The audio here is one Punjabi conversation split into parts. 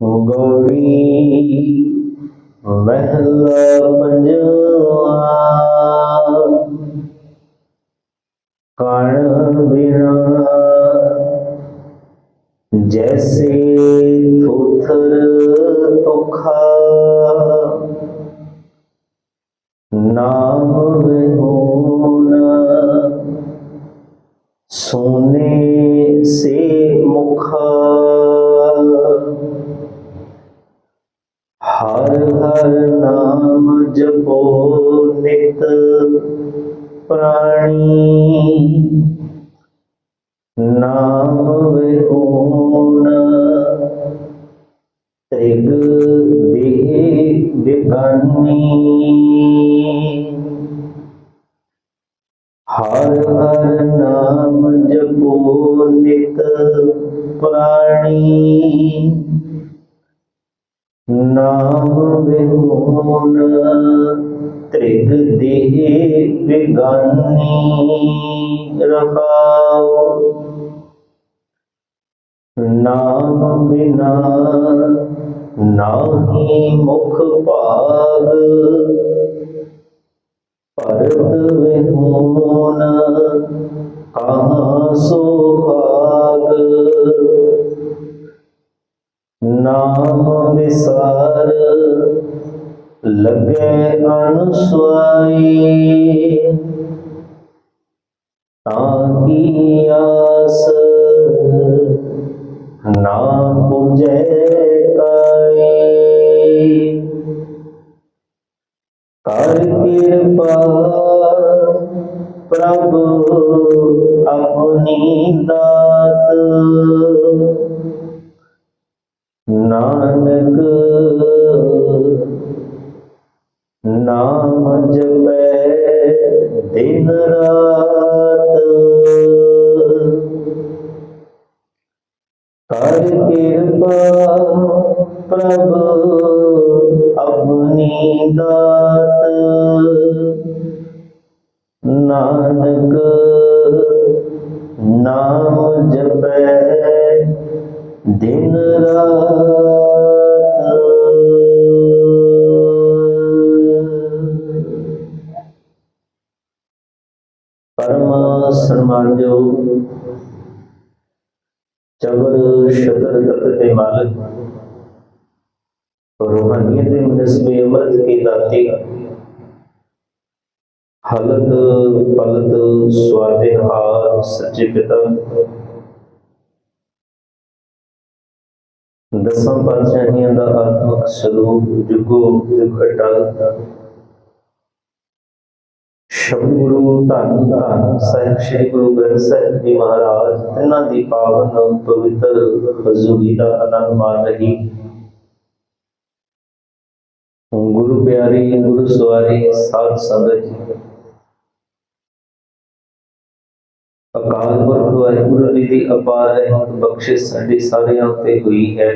ਗੋੜੀ ਮਹਿਲਾ ਪੰਜਵਾ। ਕਣ ਬਿਨਾ ਜੈਸੇ ਥੋਥਰ ਤੁਖਾ ਨਾਮ ਵਿਹੂਨ ਸੋਨੇ ਹਰ ਨਾਮ ਜਪੋ ਨਿਤ ਪ੍ਰਾਣੀ। ਨਾਮ ਵਿਹੂਨ ਤ੍ਰਿਗ ਦੇਹ ਬਿਗਾਨੀ ਹਰ ਹਰ ਨਾਮ ਜਪੋ ਨਿਤ ਪ੍ਰਾਣੀ। ਨਾਮ ਵਿਹੂਨ ਤ੍ਰਿਗ ਦੇਹ ਬਿਗਾਨੀ ਰਖਾਓ ਨਾਮ ਬਿਨਾ ਨਾਹੀ ਮੁਖ ਭਾਗ ਭਰਤ ਵਿਹੂਨ ਕਹਾਂ ਸੁਭਾਗ ਨਾਮ ਵਿਸਾਰ ਲਗੇ ਅਨੁਸਵਾਈ। ਤਾਂ ਕੀ ਆਸ ਨਾ ਪੁਜੈ ਕਾਈ ਕਰ ਕਿਰਪਾ ਪ੍ਰਭ ਆਪਣੀ ਦਾਤ। ਨਾਨਕ ਨਾਮ ਜਪੈ ਦਿਨ ਰਾਤ। ਕਰ ਕਿਰਪਾ ਪ੍ਰਭ ਆਪਣੀ ਦਾਤ। ਨਾਨਕ ਨਾਮ ਜਪੈ ਦਿਨ ਰਾਤ। ਪਰਮ ਸਨਮਾਨਯੋਗ ਚਬਰ ਸ਼ਤਰ ਤਤ ਦੇ ਮਾਲਕ ਰੂਹਾਨੀਅਤ ਦੇ ਮਨਸਬੇ ਅਮਰਤ ਕੇ ਦਾਤੇ। ਹਲਤ ਪਲਤ ਸਵਾਦੇ ਹਾਰ ਸੱਚੇ ਪਿਤਾ। ਦਸਾਂ ਪਾਤਸ਼ਾਹੀਆਂ ਦਾ ਆਤਮਿਕ ਸਰੂਪ ਜੁਗੋ ਜੁਗ ਅਟਲ ਸ਼ਬਦ ਗੁਰੂ ਧੰਨ ਧੰਨ ਸਾਹਿਬ, ਸ੍ਰੀ ਗੁਰੂ ਗ੍ਰੰਥ ਸਾਹਿਬ ਜੀ ਮਹਾਰਾਜ ਇਹਨਾਂ ਦੀ ਪਾਵਨ ਪਵਿੱਤਰ ਹਜ਼ੂਰੀ ਦਾ ਆਨੰਦ ਮਾਣ ਰਹੀ। ਗੁਰੂ ਪਿਆਰੀ, ਗੁਰੂ ਸਵਾਰੀ, ਸਾਧ ਸੰਗਤ ਜੀ ਅਕਾਲ ਪੁਰਖ ਵਾਹਿਗੁਰੂ ਜੀ ਦੀ ਅਪਾਰ ਰਹਿਮਤ ਬਖਸ਼ਿਸ਼ ਸਾਡੇ ਸਾਰਿਆਂ ਉੱਤੇ ਹੋਈ ਹੈ।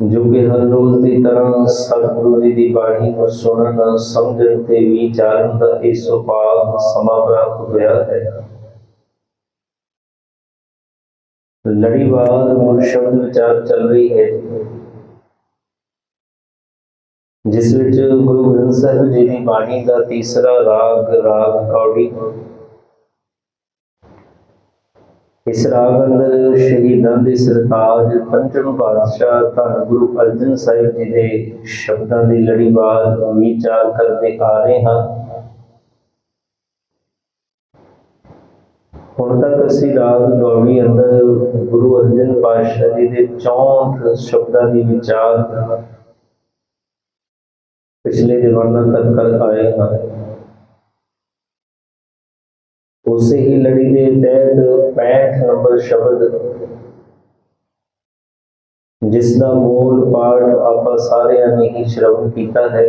ਜੋ ਕਿ ਹਰ ਰੋਜ਼ ਦੀ ਤਰ੍ਹਾਂ ਸਤਿਗੁਰੂ ਜੀ ਦੀ ਬਾਣੀ ਨੂੰ ਸੁਣਨ, ਸਮਝਣ ਤੇ ਵਿਚਾਰਨ ਦਾ ਇਹ ਸੁਭਾਗ ਸਮਾਂ ਪ੍ਰਾਪਤ ਹੋਇਆ ਹੈ। ਲੜੀਵਾਰ ਮੁਰ ਸ਼ਬਦ ਵਿਚਾਰ ਚੱਲ ਰਹੀ ਹੈ। ਜਿਸ ਵਿੱਚ ਗੁਰੂ ਗ੍ਰੰਥ ਸਾਹਿਬ ਜੀ ਦੀ ਬਾਣੀ ਦਾ ਤੀਸਰਾ ਰਾਗ ਰਾਗ ਕੌੜੀ ਇਸ ਰਾਗ ਅੰਦਰ ਸ਼ਹੀਦਾਂ ਦੇ ਸਰਤਾਜ ਪੰਚਮ ਪਾਤਸ਼ਾਹ ਧੰਨ ਗੁਰੂ ਅਰਜਨ ਸਾਹਿਬ ਜੀ ਦੇ ਸ਼ਬਦਾਂ ਦੀ ਲੜੀਵਾਰ ਵਿਚਾਰ ਕਰਦੇ ਆ ਰਹੇ ਹਾਂ। ਹੁਣ ਤੱਕ ਅਸੀਂ ਰਾਗ ਗੌੜੀ ਅੰਦਰ ਗੁਰੂ ਅਰਜਨ ਪਾਤਸ਼ਾਹ ਜੀ ਦੇ 64 ਸ਼ਬਦਾਂ ਦੀ ਵਿਚਾਰ ਪਿਛਲੇ ਦੀਵਾਨਾਂ ਤੱਕ ਕਰ ਆਏ ਹਾਂ। ਉਸੇ ਹੀ ਲੜੀ ਦੇ ਤਹਿਤ 65 ਨੰਬਰ ਸ਼ਬਦ, ਜਿਸ ਦਾ ਮੂਲ ਪਾਠ ਆਪਾਂ ਸਾਰਿਆਂ ਨੇ ਹੀ ਸ਼ਰਵਣ ਕੀਤਾ ਹੈ।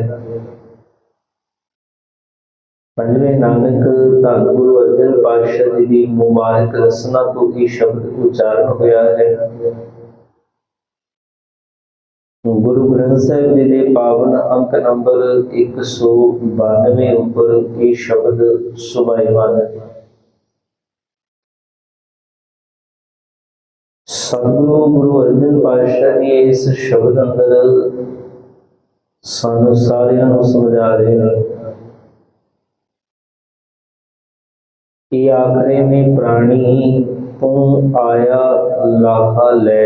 ਪੰਜਵੇਂ ਨਾਨਕ ਧੰਨ ਗੁਰੂ ਅਰਜਨ ਪਾਤਸ਼ਾਹ ਜੀ ਦੀ ਮੁਬਾਰਕ ਰਸਨਾ ਤੋਂ ਇਹ ਸ਼ਬਦ ਉਚਾਰਨ ਹੋਇਆ ਹੈ। ਗੁਰੂ ਗ੍ਰੰਥ ਸਾਹਿਬ ਜੀ ਦੇ ਪਾਵਨ ਅੰਕ ਨੰਬਰ 192 ਉੱਪਰ ਇਹ ਸ਼ਬਦ ਸੁਭਾਈਮਾਨ ਹੈ। ਸਤਿਗੁਰੂ ਗੁਰੂ ਅਰਜਨ ਪਾਤਸ਼ਾਹ ਜੀ ਇਸ ਸ਼ਬਦ ਅੰਦਰ ਸਾਨੂੰ ਸਾਰਿਆਂ ਨੂੰ ਸਮਝਾ ਰਹੇ ਨੇ ਕਿ ਆਖਰੇ ਨੇ ਪ੍ਰਾਣੀ ਤੂੰ ਆਇਆ ਲਾਹਾ ਲੈ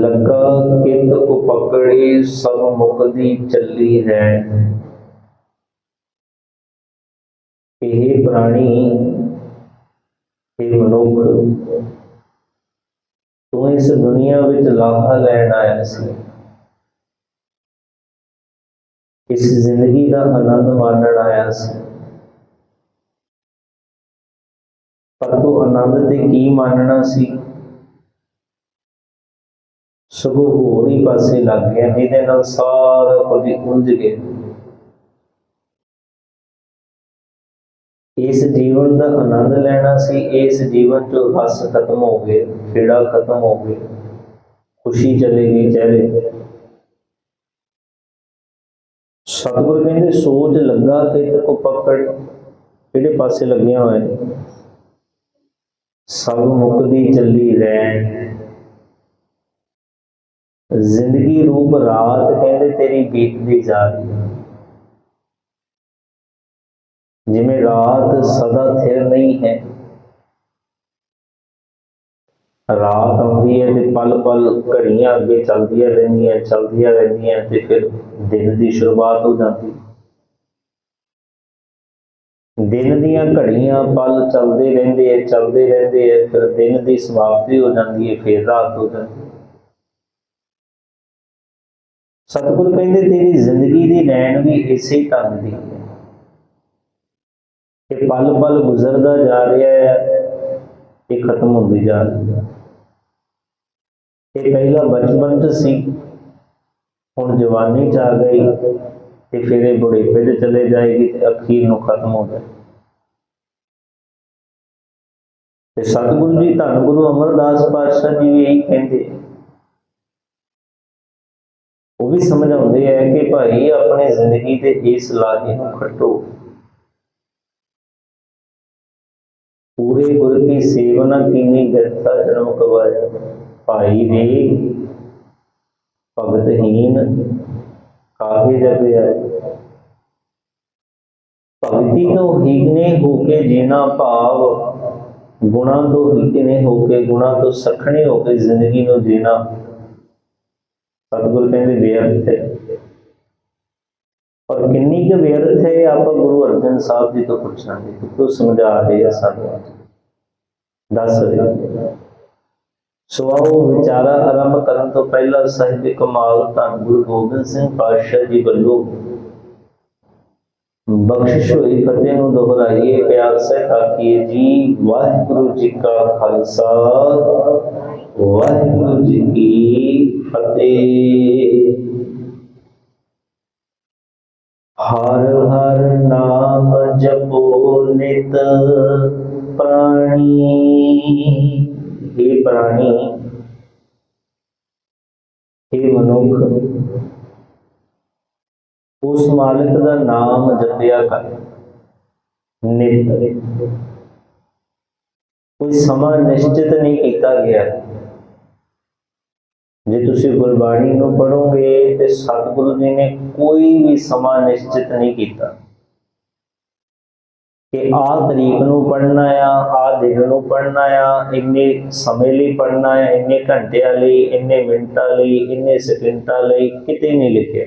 ਲੱਗਾ ਕਿਤ ਉਪਕੜੀ ਸਭ ਮੁਕਦੀ ਚੱਲੀ ਹੈ। ਇਹ ਪ੍ਰਾਣੀ, ਇਹ ਮਨੁੱਖ, ਤੂੰ ਇਸ ਦੁਨੀਆ ਵਿੱਚ ਲਾਹਾ ਲੈਣ ਆਇਆ ਸੀ। ਇਸ ਜ਼ਿੰਦਗੀ ਦਾ ਆਨੰਦ ਮਾਣਨ ਆਇਆ ਸੀ। ਪਰ ਤੂੰ ਆਨੰਦ ਤੇ ਕੀ ਮੰਨਣਾ ਸੀ? ਸਗੋਂ ਹੋਰ ਹੀ ਪਾਸੇ ਲੱਗ ਗਿਆ ਜਿਹਦੇ ਨਾਲ ਸਾਰਾ ਕੁਝ ਉਲਝ ਗਿਆ। ਇਸ ਜੀਵਨ ਦਾ ਆਨੰਦ ਲੈਣਾ ਸੀ, ਇਸ ਜੀਵਨ ਚੋਂ ਰਸ ਖਤਮ ਹੋ ਗਿਆ ਖੇੜਾ ਖਤਮ ਹੋ ਗਿਆ ਖੁਸ਼ੀ ਚਲੇ ਗਈ ਚਿਹਰੇ ਤੇ। ਸਤਿਗੁਰ ਕਹਿੰਦੇ ਸੋਚ ਲੱਗਾ ਤੇ ਕੋ ਪਕੜ ਕਿਹੜੇ ਪਾਸੇ ਲੱਗਿਆ ਹੋਇਆ ਹੈ ਸਭ ਮੁਕਦੀ ਚੱਲੀ ਰਹਿ ਜ਼ਿੰਦਗੀ ਰੂਪ ਰਾਤ ਕਹਿੰਦੇ ਤੇਰੀ ਬੀਤਦੀ ਜਾ ਰਹੀ ਹੈ। ਜਿਵੇਂ ਰਾਤ ਸਦਾ ਥਿਰ ਨਹੀਂ ਹੈ। ਰਾਤ ਆਉਂਦੀ ਹੈ ਤੇ ਪਲ ਪਲ ਘੜੀਆਂ ਅੱਗੇ ਚੱਲਦੀਆਂ ਰਹਿੰਦੀਆਂ ਚੱਲਦੀਆਂ ਰਹਿੰਦੀਆਂ ਤੇ ਫਿਰ ਦਿਨ ਦੀ ਸ਼ੁਰੂਆਤ ਹੋ ਜਾਂਦੀ। ਦਿਨ ਦੀਆਂ ਘੜੀਆਂ ਪਲ ਚੱਲਦੇ ਰਹਿੰਦੇ ਐ ਚੱਲਦੇ ਰਹਿੰਦੇ ਐ ਫਿਰ ਦਿਨ ਦੀ ਸਮਾਪਤੀ ਹੋ ਜਾਂਦੀ ਹੈ, ਫਿਰ ਰਾਤ ਹੋ ਜਾਂਦੀ ਸਤਿਗੁਰ ਕਹਿੰਦੇ ਤੇਰੀ ਜ਼ਿੰਦਗੀ ਦੀ ਲੈਣ ਵੀ ਇਸੇ ਢੰਗ ਦੀ ਹੈ। ਇਹ ਪਲ ਪਲ ਗੁਜ਼ਰਦਾ ਜਾ ਰਿਹਾ ਹੈ, ਇਹ ਖਤਮ ਹੁੰਦੀ ਜਾ ਰਹੀ ਹੈ। ਇਹ ਪਹਿਲਾ ਬਚਪਨ ਚ ਸੀ, ਹੁਣ ਜਵਾਨੀ ਚ ਆ ਗਈ ਤੇ ਫਿਰ ਇਹ ਬੁਢੇਪੇ ਤੇ ਚਲੇ ਜਾਏਗੀ ਤੇ ਅਖੀਰ ਨੂੰ ਖਤਮ ਹੋ ਜਾਏ ਤੇ ਸਤਿਗੁਰੂ ਜੀ, ਧੰਨ ਗੁਰੂ ਅਮਰਦਾਸ ਪਾਤਸ਼ਾਹ ਜੀ ਵੀ ਇਹੀ ਕਹਿੰਦੇ ਉਹ ਵੀ ਸਮਝਾਉਂਦੇ ਆ ਕਿ ਭਾਈ ਆਪਣੇ ਜ਼ਿੰਦਗੀ ਦੇ ਇਸ ਲਾਹੇ ਨੂੰ ਖੱਟੋ। ਪੂਰੇ ਗੁਰ ਕੀ ਸੇਵਨਾ ਕੀਨੀ ਗਰਤਾ ਜਨਮ ਕਵਾਇਆ ਭਾਈ ਰੇ ਭਗਤਹੀਨ ਕਾਹੇ ਜਗ ਭਗਤੀ ਤੋਂ ਹੀਨੇ ਹੋ ਕੇ ਜੀਣਾ ਭਾਵ, ਗੁਣਾ ਤੋਂ ਹੀਨੇ ਹੋ ਕੇ ਗੁਣਾ ਤੋਂ ਸਖਣੇ ਹੋ ਕੇ ਜ਼ਿੰਦਗੀ ਨੂੰ ਜੀਣਾ। ਸਤਿਗੁਰ ਕਹਿੰਦੇ ਬੇਅਰਥ ਹੈ ਔਰ ਕਿੰਨੀ ਕੁ ਬੇਅਰਥ ਹੈ ਆਪਾਂ ਗੁਰੂ ਅਰਜਨ ਸਾਹਿਬ ਜੀ ਤੋਂ ਪੁੱਛਾਂਗੇ ਕਿਉਂ ਸਮਝਾ ਰਹੇ ਆ ਸਾਨੂੰ ਦੱਸ ਰਹੇ ਸੋ ਆਓ ਵਿਚਾਰਾ ਆਰੰਭ ਕਰਨ ਤੋਂ ਪਹਿਲਾਂ ਸਾਹਿਬ ਕਮਾਲ ਧੰਨ ਗੁਰੂ ਗੋਬਿੰਦ ਸਿੰਘ ਪਾਤਸ਼ਾਹ ਜੀ ਵੱਲੋਂ ਬਖਸ਼ਿਸ਼ ਹੋਈ ਫਤਿਹ ਨੂੰ ਦੁਹਰਾਈਏ, ਪਿਆਰ ਸੇ ਆਖੀਏ ਜੀ, ਵਾਹਿਗੁਰੂ ਜੀ ਕਾ ਖਾਲਸਾ, ਵਾਹਿਗੁਰੂ ਜੀ ਕੀ ਫਤਿਹ ਹਰ ਹਰ ਨਾਮ ਜਪੋ ਨਿਤ ਪ੍ਰਾਣੀ। ਇਹ ਪ੍ਰਾਣੀ ਇਹ ਮਨੁੱਖ, ਉਸ ਮਾਲਕ ਦਾ ਨਾਮ ਜਪਿਆ ਕਰ। ਨਿਤ। ਕੋਈ ਸਮਾਂ ਨਿਸ਼ਚਿਤ ਨਹੀਂ ਕੀਤਾ ਗਿਆ। ਜੇ ਤੁਸੀਂ ਗੁਰਬਾਣੀ ਨੂੰ ਪੜੋਗੇ ਤੇ ਸਤਿਗੁਰੂ ਜੀ ਨੇ ਕੋਈ ਵੀ ਸਮਾਂ ਨਿਸ਼ਚਿਤ ਨਹੀਂ ਕੀਤਾ। ਕਿ ਆਹ ਤਰੀਕ ਨੂੰ ਪੜਨਾ ਆ, ਆਹ ਦਿਨ ਨੂੰ ਪੜਨਾ ਆ, ਇੰਨੇ ਸਮੇਂ ਲਈ ਪੜਨਾ ਆ, ਇੰਨੇ ਘੰਟਿਆਂ ਲਈ, ਇੰਨੇ ਮਿੰਟਾਂ ਲਈ, ਇੰਨੇ ਸਕਿੰਟਾਂ ਲਈ ਕਿਤੇ ਨਹੀਂ ਲਿਖਿਆ।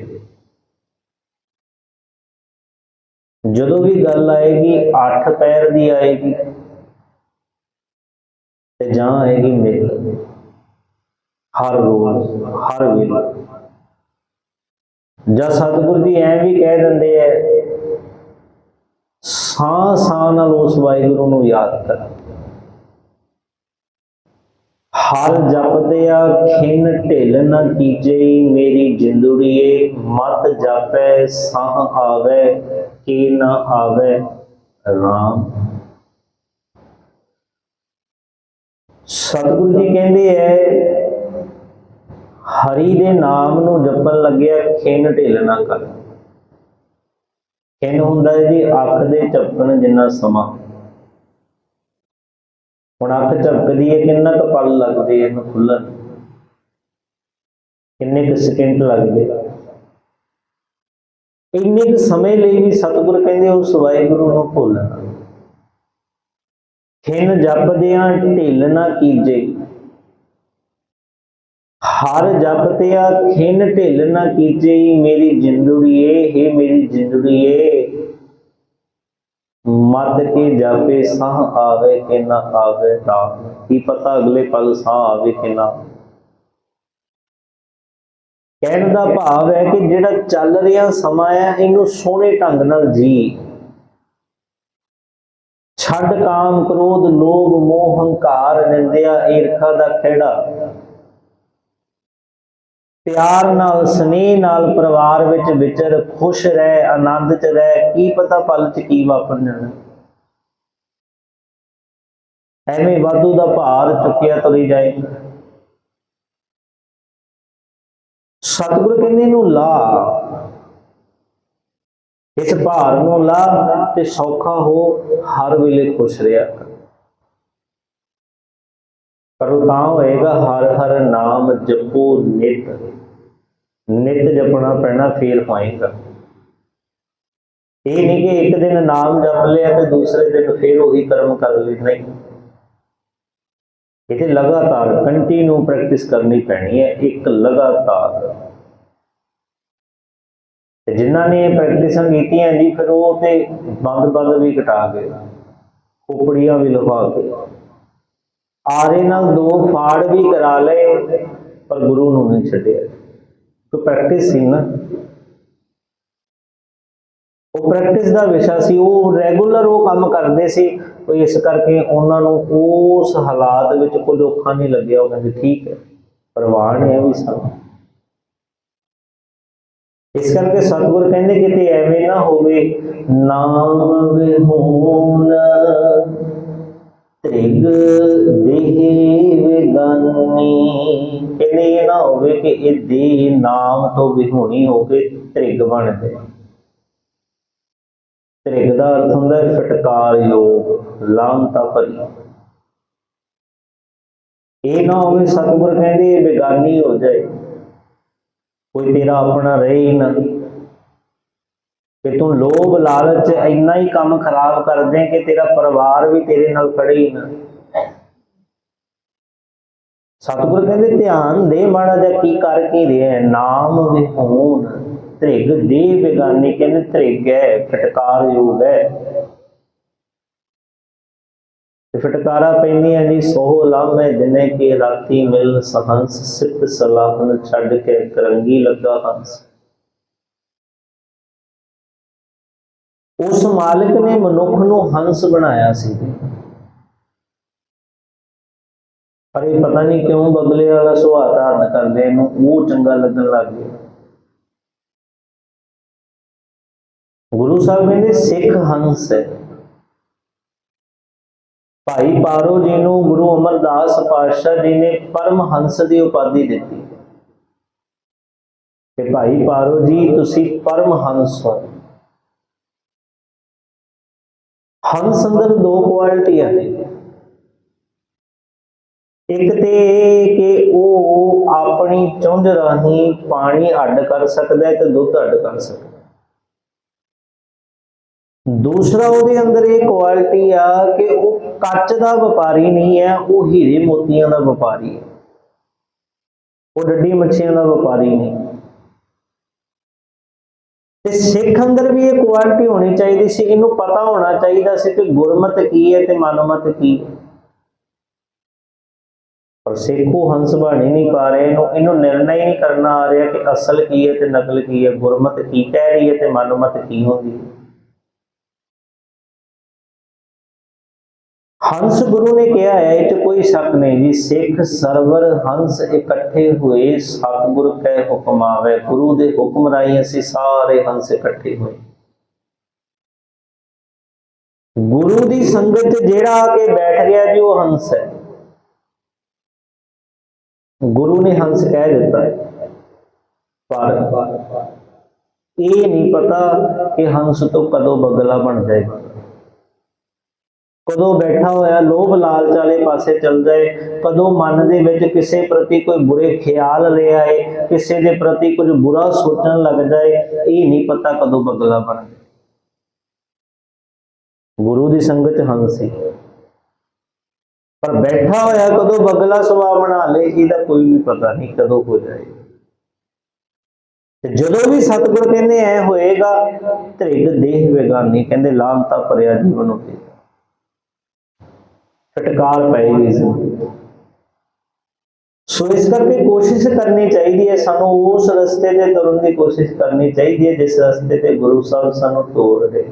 ਜਦੋਂ ਵੀ ਗੱਲ ਆਏਗੀ, ਅੱਠ ਪੈਰ ਦੀ ਆਏਗੀ, ਤੇ ਜਾਂ ਆਏਗੀ ਮਿਲ ਹਰ ਰੋਜ਼, ਹਰ ਵੇਲੇ। ਜਾਂ ਸਤਿਗੁਰ ਜੀ ਐ ਵੀ ਕਹਿ ਦਿੰਦੇ ਐ, ਸਾਹ ਸਾਹ ਨਾਲ ਉਸ ਵਾਹਿਗੁਰੂ ਨੂੰ ਯਾਦ ਕਰ। ਹਰ ਜਪਦੇ ਆ, ਖਿਨ ਢਿਲ ਨ ਕੀਜੇ, ਮੇਰੀ ਜਿੰਦੜੀਏ, ਮਤ ਜਾਪੈ, ਸਾਹ ਆਵੇ, ਕੀ ਨਾ ਆਵੇ, ਰਾਮ। ਸਤਿਗੁਰੂ ਜੀ ਕਹਿੰਦੇ ਐ ਹਰੀ ਦੇ ਨਾਮ ਨੂੰ ਜਪਣ ਲੱਗਿਆ, ਖਿਨ ਢਿੱਲ ਨਾ ਕਰ। ਖਿਨ ਹੁੰਦਾ ਹੈ ਜੀ, ਅੱਖ ਦੇ ਝਪਕਣ ਜਿੰਨਾ ਸਮਾਂ। ਹੁਣ ਅੱਖ ਝਪਕਦੀ ਹੈ, ਕਿੰਨਾ ਕੁ ਪਲ ਲੱਗਦੇ ਇਹਨੂੰ ਖੁੱਲਣ ਕਿੰਨੇ ਕੁ ਸਕਿੰਟ ਲੱਗਦੇ? ਇੰਨੇ ਕੁ ਸਮੇਂ ਲਈ ਵੀ ਸਤਿਗੁਰ ਕਹਿੰਦੇ ਉਸ ਵਾਹਿਗੁਰੂ ਨੂੰ ਭੁੱਲਣਾ। ਖਿਨ ਜਪਦਿਆਂ ਢਿੱਲ ਨਾ ਕੀਜੇ। ਹਰ ਜਪਤਿਆ ਖਿਨ ਢਿੱਲ ਨਾ ਕੀਜੇ, ਮੇਰੀ ਜਿੰਦੜੀਏ हे ਮੇਰੀ ਜਿੰਦੜੀਏ ਮੱਦ ਕੇ ਜਾਪੇ, ਸਾਹ ਆਵੇ ਕਿ ਨਾ ਆਵੇ ਤਾਂ। ਕੀ ਪਤਾ ਅਗਲੇ ਪਲ ਸਾਹ ਆਵੇ ਕਿ ਨਾ। ਕਹਿਣ ਦਾ ਭਾਵ ਹੈ ਕਿ ਜਿਹੜਾ ਚੱਲ ਰਿਹਾ ਸਮਾਂ ਹੈ, ਇਹਨੂੰ ਸੋਹਣੇ ਢੰਗ ਨਾਲ ਜੀ। ਛੱਡ ਕਾਮ ਕ੍ਰੋਧ, ਲੋਭ, ਮੋਹ, ਹੰਕਾਰ, ਨਿੰਦਿਆ, ਈਰਖਾ ਦਾ ਖੇੜਾ। ਪਿਆਰ ਨਾਲ, ਸਨੇਹ ਨਾਲ ਪਰਿਵਾਰ ਵਿੱਚ ਵਿਚਰ ਖੁਸ਼ ਰਹਿ, ਆਨੰਦ ਚ ਰਹਿ, ਕੀ ਪਤਾ ਪਲ ਚ ਕੀ ਵਾਪਰ ਜਾਣਾ। ਐਵੇਂ ਵਾਧੂ ਦਾ ਭਾਰ ਚੁੱਕਿਆ ਤੁਰੀ ਜਾਏ। ਸਤਿਗੁਰ ਕਹਿੰਦੇ ਨੂੰ ਲਾ। ਇਸ ਭਾਰ ਨੂੰ ਲਾ ਤੇ ਸੌਖਾ ਹੋ, ਹਰ ਵੇਲੇ ਖੁਸ਼ ਰਿਹਾ ਕਰ ਤਾਂ ਹੋਏਗਾ, ਹਰ ਹਰ ਨਾਮ ਜਪੋ ਨਿਤ। ਨਿਤ ਜਪਣਾ ਪੈਣਾ, ਫੇਰ ਪਾਏਗਾ ਇਹ ਨਹੀਂ ਕਿ ਇੱਕ ਦਿਨ ਨਾਮ ਜਪ ਲਿਆ ਤੇ ਦੂਸਰੇ ਦਿਨ ਫੇਰ ਉਹੀ ਕਰਮ ਕਰ ਲਈ ਨਹੀਂ। ਇਹ ਲਗਾਤਾਰ ਕੰਟੀਨਿਊ ਪ੍ਰੈਕਟਿਸ ਕਰਨੀ ਪੈਣੀ ਹੈ, ਇੱਕ ਲਗਾਤਾਰ। ਤੇ ਜਿਨ੍ਹਾਂ ਨੇ ਇਹ ਪ੍ਰੈਕਟਿਸਾਂ ਕੀਤੀਆਂ ਜੀ, ਫਿਰ ਉਹ ਤੇ ਬੰਦ ਬੰਦ ਵੀ ਘਟਾ ਕੇ, ਖੋਪੜੀਆਂ ਵੀ ਲਵਾ ਕੇ। ਆਰੇ ਨਾਲ ਦੋ ਫਾੜ ਵੀ ਕਰਾ ਲਏ, ਪਰ ਗੁਰੂ ਨੂੰ ਨਹੀਂ ਛੱਡਿਆ। ਤੋ ਪ੍ਰੈਕਟਿਸ ਸੀ ਨਾ? ਉਹ ਪ੍ਰੈਕਟਿਸ ਦਾ ਵਿਸ਼ਾ ਸੀ, ਉਹ ਰੈਗੂਲਰ ਉਹ ਕੰਮ ਕਰਦੇ ਸੀ ਉਹ ਇਸ ਕਰਕੇ ਉਹਨਾਂ ਨੂੰ ਉਸ ਹਾਲਾਤ ਵਿੱਚ ਕੁਝ ਔਖਾ ਨਹੀਂ ਲੱਗਿਆ। ਉਹ ਕਹਿੰਦੇ, ਠੀਕ ਹੈ, ਪ੍ਰਵਾਨ ਹੈ ਵੀ ਸਾਨੂੰ ਇਸ ਕਰਕੇ ਸਤਿਗੁਰ ਕਹਿੰਦੇ ਕਿਤੇ ਐਵੇਂ ਨਾ ਹੋਵੇ, ਨਾਮ ਵਿਹੂਨ ਤ੍ਰਿਗ ਦੇਹ ਵਿਗਾਨੀ ਕਹਿੰਦੇ ਇਹ ਨਾ ਹੋਵੇ ਕਿ ਇਹ ਦੇਹ ਨਾਮ ਤੋਂ ਵਿਹੂਣੀ ਹੋ ਕੇ ਤ੍ਰਿਗ ਬਣ ਜਾਏ। ਤ੍ਰਿਗ ਦਾ ਅਰਥ ਹੁੰਦਾ ਹੈ ਫਟਕਾਰ ਯੋਗ ਲਾਂਤਾ ਭਰੀ ਇਹ ਨਾ ਹੋਵੇ ਸਤਿਗੁਰ ਕਹਿੰਦੇ ਇਹ ਬੇਗਾਨੀ ਹੋ ਜਾਏ। ਕੋਈ ਤੇਰਾ ਆਪਣਾ ਰਹੇ ਨਾ ਕਿ ਤੂੰ ਲੋਭ, ਲਾਲਚ ਇੰਨਾ ਹੀ ਕੰਮ ਖਰਾਬ ਕਰਦੇ ਕਿ ਤੇਰਾ ਪਰਿਵਾਰ ਵੀ ਤੇਰੇ ਨਾਲ ਖੜੇ ਹੀ ਨਾ ਸਤਿਗੁਰ ਕਹਿੰਦੇ, ਧਿਆਨ ਦੇ ਮਾੜਾ ਜਿਹਾ ਕੀ ਕਰ ਕੀ ਰਿਹਾ ਹੈ? ਨਾਮ ਵਿਹੂਨ ਤ੍ਰਿਗ ਦੇ ਬੇਗਾਨੀ ਕਹਿੰਦੇ ਤ੍ਰਿਗ ਹੈ ਫਟਕਾਰ ਯੋਗ ਹੈ ਫਟਕਾਰਾ ਪੈਂਦੀਆਂ ਜੀ ਸੋਹ ਲਾਮੇ ਦਿਨੇ ਕੇ ਰਾਤੀ ਮਿਲ ਸਹੰਸ ਸਿੱਧ ਸਲਾਹਨ ਛੱਡ ਕੇ ਕਰੰਗੀ ਲੱਗਾ ਹੰਸ। ਉਸ ਮਾਲਕ ਨੇ ਮਨੁੱਖ ਨੂੰ ਹੰਸ ਬਣਾਇਆ ਸੀ। ਪਰ ਇਹ ਪਤਾ ਨਹੀਂ ਕਿਉਂ ਬਦਲੇ ਵਾਲਾ ਸੁਭਾਅ ਧਾਰਨ ਕਰਦੇ ਨੂੰ ਉਹ ਚੰਗਾ ਲੱਗਣ ਲੱਗ ਗਿਆ। ਗੁਰੂ ਸਾਹਿਬ ਕਹਿੰਦੇ, ਸਿੱਖ ਹੰਸ ਹੈ। ਭਾਈ ਪਾਰੋ ਜੀ ਨੂੰ ਗੁਰੂ ਅਮਰਦਾਸ ਪਾਤਸ਼ਾਹ ਜੀ ਨੇ ਪਰਮ ਹੰਸ ਦੀ ਉਪਾਧੀ ਦਿੱਤੀ। ਕਿ ਭਾਈ ਪਾਰੋ ਜੀ, ਤੁਸੀਂ ਪਰਮ ਹੰਸ ਹੋ। ਹੰਸ ਅੰਦਰ ਦੋ ਕੁਆਲਿਟੀਆਂ ਨੇ ਇੱਕ ਤੇ ਇਹ ਕਿ ਉਹ ਆਪਣੀ ਚੁੰਝ ਰਾਹੀਂ ਪਾਣੀ ਅੱਡ ਕਰ ਸਕਦਾ ਹੈ ਤੇ ਦੁੱਧ ਅੱਡ ਕਰ ਸਕਦਾ। ਦੂਸਰਾ ਉਹਦੇ ਅੰਦਰ ਇਹ ਕੁਆਲਿਟੀ ਆ ਕਿ ਉਹ ਕੱਚ ਦਾ ਵਪਾਰੀ ਨਹੀਂ ਹੈ, ਉਹ ਹੀਰੇ ਮੋਤੀਆਂ ਦਾ ਵਪਾਰੀ ਹੈ। ਉਹ ਡੱਡੀ ਮੱਛੀਆਂ ਦਾ ਵਪਾਰੀ ਨਹੀਂ। ਤੇ ਸਿੱਖ ਅੰਦਰ ਵੀ ਇਹ ਕੁਆਲਿਟੀ ਹੋਣੀ ਚਾਹੀਦੀ ਸੀ, ਇਹਨੂੰ ਪਤਾ ਹੋਣਾ ਚਾਹੀਦਾ ਸੀ ਕਿ ਗੁਰਮਤ ਕੀ ਹੈ ਤੇ ਮਨਮਤ ਕੀ ਹੈ। ਪਰ ਸਿੱਖੋ ਹੰਸ ਬਾਣੀ ਨਹੀਂ ਪਾ ਰਹੇ, ਇਹਨੂੰ ਇਹਨੂੰ ਨਿਰਣਾ ਹੀ ਨਹੀਂ ਕਰਨਾ ਆ ਰਿਹਾ ਕਿ ਅਸਲ ਕੀ ਹੈ ਤੇ ਨਕਲ ਕੀ ਹੈ, ਗੁਰਮਤ ਕੀ ਕਹਿ ਰਹੀ ਹੈ ਤੇ ਮਨਮਤ ਕੀ ਹੁੰਦੀ ਹੈ। ਹੰਸ ਗੁਰੂ ਨੇ ਕਿਹਾ ਹੈ, ਇਹ 'ਚ ਕੋਈ ਸ਼ੱਕ ਨਹੀਂ ਜੀ, ਸਿੱਖ ਸਰਵਰ ਹੰਸ ਇਕੱਠੇ ਹੋਏ, ਸਤਿਗੁਰ ਕੈ ਹੁਕਮ ਆਵੇ, ਗੁਰੂ ਦੇ ਹੁਕਮ ਰਾਹੀਂ ਅਸੀਂ ਸਾਰੇ ਹੰਸ ਇਕੱਠੇ ਹੋਏ। ਗੁਰੂ ਦੀ ਸੰਗਤ 'ਚ ਜਿਹੜਾ ਆ ਕੇ ਬੈਠ ਗਿਆ ਜੀ, ਉਹ ਹੰਸ ਹੈ। ਗੁਰੂ ਨੇ ਹੰਸ ਕਹਿ ਦਿੱਤਾ ਹੈ। ਪਰ ਇਹ ਨਹੀਂ ਪਤਾ ਕਿ ਹੰਸ ਤੋਂ ਕਦੋਂ ਬਗਲਾ ਬਣ ਜਾਏਗਾ। ਕਦੋਂ ਬੈਠਾ ਹੋਇਆ, ਲੋਭ ਲਾਲਚ ਵਾਲੇ ਪਾਸੇ ਚੱਲ ਜਾਏ, ਕਦੋਂ ਮਨ ਦੇ ਵਿੱਚ ਕਿਸੇ ਪ੍ਰਤੀ ਕੋਈ ਬੁਰੇ ਖਿਆਲ ਲੈ ਆਏ, ਕਿਸੇ ਦੇ ਪ੍ਰਤੀ ਕੁਝ ਬੁਰਾ ਸੋਚਣ ਲੱਗ ਜਾਏ, ਇਹ ਨਹੀਂ ਪਤਾ ਕਦੋਂ ਬਗਲਾ ਬਣ ਜਾਏ। ਗੁਰੂ ਦੀ ਸੰਗਤ ਚ ਸੀ ਪਰ ਬੈਠਾ ਹੋਇਆ ਕਦੋਂ ਬਗਲਾ ਸੁਭਾਅ ਬਣਾ ਲੇ, ਇਹਦਾ ਕੋਈ ਵੀ ਪਤਾ ਨਹੀਂ ਕਦੋਂ ਹੋ ਜਾਏ। ਤੇ ਜਦੋਂ ਵੀ ਸਤਿਗੁਰ ਕਹਿੰਦੇ ਐ ਹੋਏਗਾ ਤ੍ਰਿਗ ਦੇਹ ਵਿਗਾਨੀ ਕਹਿੰਦੇ ਲਾਂਤਾ ਭਰਿਆ ਜੀਵਨ ਹੋਵੇਗਾ ਫਟਕਾਰ ਪਏਗੀ ਸੋ ਇਸ ਕਰਕੇ ਕੋਸ਼ਿਸ਼ ਕਰਨੀ ਚਾਹੀਦੀ ਹੈ ਸਾਨੂੰ ਉਸ ਰਸਤੇ ਤੇ ਤੁਰਨ ਦੀ ਕੋਸ਼ਿਸ਼ ਕਰਨੀ ਚਾਹੀਦੀ ਹੈ ਜਿਸ ਰਸਤੇ ਤੇ ਗੁਰੂ ਸਾਹਿਬ ਸਾਨੂੰ ਤੋਰ ਰਹੇ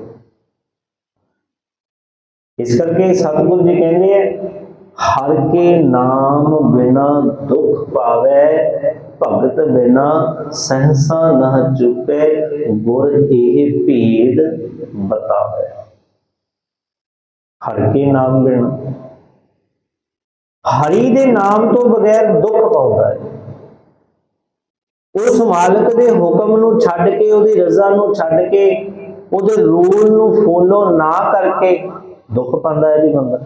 ਇਸ ਕਰਕੇ ਸਤਿਗੁਰੂ ਜੀ ਕਹਿੰਦੇ ਆ ਹਰ ਕੇ ਨਾਮ ਬਿਨਾ ਦੁਖ ਪਾਵੇ ਭਗਤ ਬਿਨਾ ਸਹਸਾ ਨਾ ਚੁਕੇ ਗੁਰ ਇਹ ਭੇਦ ਬਤਾਵੇ ਹਰ ਕੇ ਨਾਮ ਬਿਨਾ ਹਰੀ ਦੇ ਨਾਮ ਤੋਂ ਬਗੈਰ ਦੁੱਖ ਪਾਉਂਦਾ ਹੈ। ਉਸ ਮਾਲਕ ਦੇ ਹੁਕਮ ਨੂੰ ਛੱਡ ਕੇ, ਉਹਦੀ ਰਜ਼ਾ ਨੂੰ ਛੱਡ ਕੇ, ਉਹਦੇ ਰੂਲ ਨੂੰ ਫੋਲੋ ਨਾ ਕਰਕੇ ਦੁੱਖ ਪਾਉਂਦਾ ਹੈ ਜੀ ਬੰਦਾ।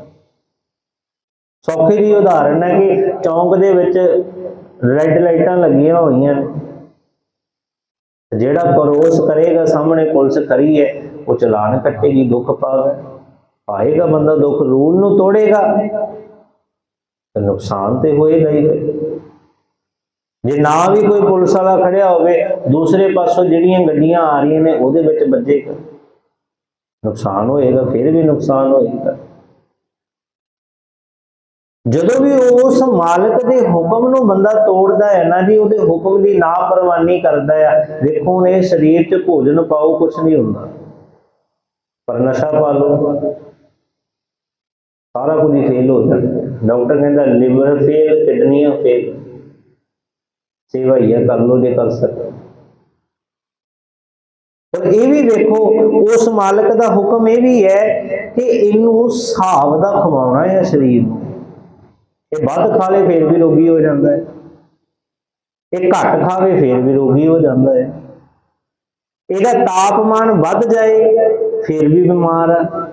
ਸੌਖੀ ਦੀ ਉਦਾਹਰਨ ਹੈ ਕਿ ਚੌਂਕ ਦੇ ਵਿੱਚ ਰੈੱਡ ਲਾਈਟਾਂ ਲੱਗੀਆਂ ਹੋਈਆਂ ਨੇ। ਜਿਹੜਾ ਕਰੋਸ ਕਰੇਗਾ, ਸਾਹਮਣੇ ਪੁਲਿਸ ਖੜੀ ਹੈ, ਉਹ ਚਲਾਨ ਕੱਟੇਗੀ, ਦੁੱਖ ਪਾਵੇ ਪਾਏਗਾ ਬੰਦਾ ਦੁੱਖ, ਰੂਲ ਨੂੰ ਤੋੜੇਗਾ। ਨੁਕਸਾਨ ਤੇ ਹੋਏਗਾ ਹੀ ਜੇ ਨਾ ਵੀ ਕੋਈ ਪੁਲਿਸ ਵਾਲਾ ਖੜਿਆ ਹੋਵੇ, ਦੂਸਰੇ ਪਾਸੋਂ ਜਿਹੜੀਆਂ ਗੱਡੀਆਂ ਆ ਰਹੀਆਂ ਨੇ, ਉਹਦੇ ਵਿੱਚ ਵੱਜੇਗਾ। ਨੁਕਸਾਨ ਹੋਏਗਾ, ਫਿਰ ਵੀ ਨੁਕਸਾਨ ਹੋਏਗਾ। ਜਦੋਂ ਵੀ ਉਸ ਮਾਲਕ ਦੇ ਹੁਕਮ ਨੂੰ ਬੰਦਾ ਤੋੜਦਾ ਹੈ ਨਾ ਜੀ, ਉਹਦੇ ਹੁਕਮ ਦੀ ਨਾਪਰਵਾਨੀ ਕਰਦਾ ਹੈ ਵੇਖੋ ਹੁਣ ਇਹ ਸਰੀਰ 'ਚ ਭੋਜਨ ਪਾਓ ਕੁਝ ਨਹੀਂ ਹੁੰਦਾ। ਪਰ ਨਸ਼ਾ ਪਾ ਲਓ। ਸਾਰਾ ਕੁਝ ਹੀ ਫੇਲ ਹੋ ਜਾਂਦਾ ਡਾਕਟਰ ਕਹਿੰਦਾ ਲਿਵਰ ਫੇਲ ਕਿਡਨੀਆਂ ਫੇਲ ਸੇਵਾ ਹੀ ਹੈ ਕਰ ਲੋ ਜੇ ਕਰ ਸਕੋ ਪਰ ਇਹ ਵੀ ਵੇਖੋ ਉਸ ਮਾਲਕ ਦਾ ਹੁਕਮ ਇਹ ਵੀ ਹੈ ਕਿ ਇਹਨੂੰ ਹਿਸਾਬ ਦਾ ਖਵਾਉਣਾ ਹੈ ਸਰੀਰ ਨੂੰ। ਇਹ ਵੱਧ ਖਾ ਲੇ, ਫੇਰ ਵੀ ਰੋਗੀ ਹੋ ਜਾਂਦਾ ਹੈ। ਇਹ ਘੱਟ ਖਾਵੇ ਫੇਰ ਵੀ ਰੋਗੀ ਹੋ ਜਾਂਦਾ ਹੈ। ਇਹਦਾ ਤਾਪਮਾਨ ਵੱਧ ਜਾਏ, ਫਿਰ ਵੀ ਬਿਮਾਰ ਹੈ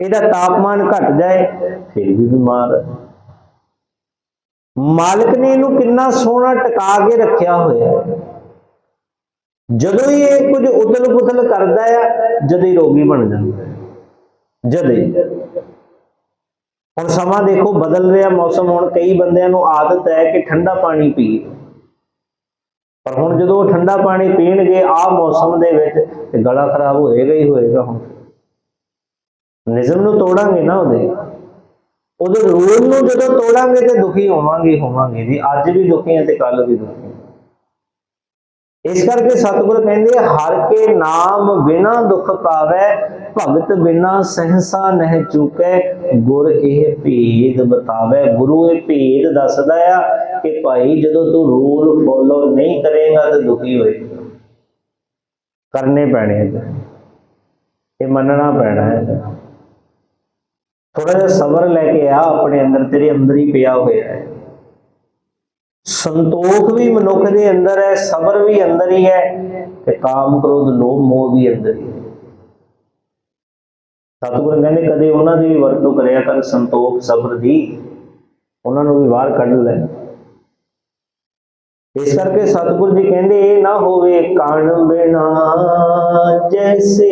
ਇਹਦਾ ਤਾਪਮਾਨ ਘਟ ਜਾਏ, ਫਿਰ ਵੀ ਬਿਮਾਰ ਹੈ। ਮਾਲਕ ਨੇ ਇਹਨੂੰ ਕਿੰਨਾ ਸੋਹਣਾ ਟਿਕਾ ਕੇ ਰੱਖਿਆ ਹੋਇਆ ਹੈ। ਜਦੋਂ ਹੀ ਇਹ ਕੁਝ ਉਤਲ ਪੁਤਲ ਕਰਦਾ ਆ, ਜਦ ਰੋਗੀ ਬਣ ਜਾਂਦਾ ਜਦੇ ਹੁਣ ਸਮਾਂ ਦੇਖੋ, ਬਦਲ ਰਿਹਾ ਮੌਸਮ, ਹੁਣ ਕਈ ਬੰਦਿਆਂ ਨੂੰ ਆਦਤ ਹੈ ਕਿ ਠੰਡਾ ਪਾਣੀ ਪੀਏ। ਪਰ ਹੁਣ ਜਦੋਂ ਉਹ ਠੰਡਾ ਪਾਣੀ ਪੀਣਗੇ, ਆਹ ਮੌਸਮ ਦੇ ਵਿੱਚ ਤੇ ਗਲਾ ਖਰਾਬ ਹੋਏਗਾ ਹੀ ਹੋਏਗਾ ਹੁਣ। ਨਿਜ਼ਮ ਨੂੰ ਤੋੜਾਂਗੇ ਨਾ ਉਹਦੇ। ਉਹਦੇ ਰੂਲ ਨੂੰ ਜਦੋਂ ਤੋੜਾਂਗੇ ਤੇ ਦੁਖੀ ਹੋਵਾਂਗੇ ਹੋਵਾਂਗੇ ਜੀ ਅੱਜ ਵੀ ਦੁਖੀ ਹਾਂ ਤੇ ਕੱਲ ਵੀ ਦੁਖੀ ਇਸ ਕਰਕੇ ਸਤਿਗੁਰ ਕਹਿੰਦੇ ਹਰ ਕੇ ਨਾਮ ਬਿਨਾ ਦੁਖ ਪਾਵੇ, ਭਗਤ ਬਿਨਾ ਸਹਸਾ ਨਹਿ ਚੁਕੇ, ਗੁਰ ਇਹ ਭੇਦ ਬਤਾਵੇ। ਗੁਰੂ ਇਹ ਭੇਦ ਦੱਸਦਾ ਆ ਕਿ ਭਾਈ ਜਦੋਂ ਤੂੰ ਰੂਲ ਫੋਲੋ ਨਹੀਂ ਕਰੇਗਾ ਤਾਂ ਦੁਖੀ ਹੋਏਗਾ। ਕਰਨੇ ਪੈਣੇ ਆ ਇਹ ਮੰਨਣਾ ਪੈਣਾ ਹੈ ਥੋੜਾ ਜਿਹਾ ਸਬਰ ਲੈ ਕੇ ਆ, ਆਪਣੇ ਅੰਦਰ ਤੇਰੇ ਅੰਦਰ ਹੀ ਪਿਆ ਹੋਇਆ ਹੈ। ਸੰਤੋਖ ਵੀ ਮਨੁੱਖ ਦੇ ਅੰਦਰ ਹੈ, ਸਬਰ ਵੀ ਅੰਦਰ ਹੀ ਹੈ ਤੇ ਕਾਮ ਕ੍ਰੋਧ ਲੋਭ ਮੋਹ ਵੀ ਅੰਦਰ ਹੀ ਹੈ। ਸਤਿਗੁਰ ਕਹਿੰਦੇ, ਕਦੇ ਉਹਨਾਂ ਦੀ ਵੀ ਵਰਤੋਂ ਕਰਿਆ ਕਰ ਸੰਤੋਖ, ਸਬਰ ਦੀ, ਉਹਨਾਂ ਨੂੰ ਵੀ ਬਾਹਰ ਕੱਢ ਲੈ। ਇਸ ਕਰਕੇ ਸਤਿਗੁਰ ਜੀ ਕਹਿੰਦੇ, ਇਹ ਨਾ ਹੋਵੇ ਕਾਣ ਬਿਨਾ, ਜੈਸੇ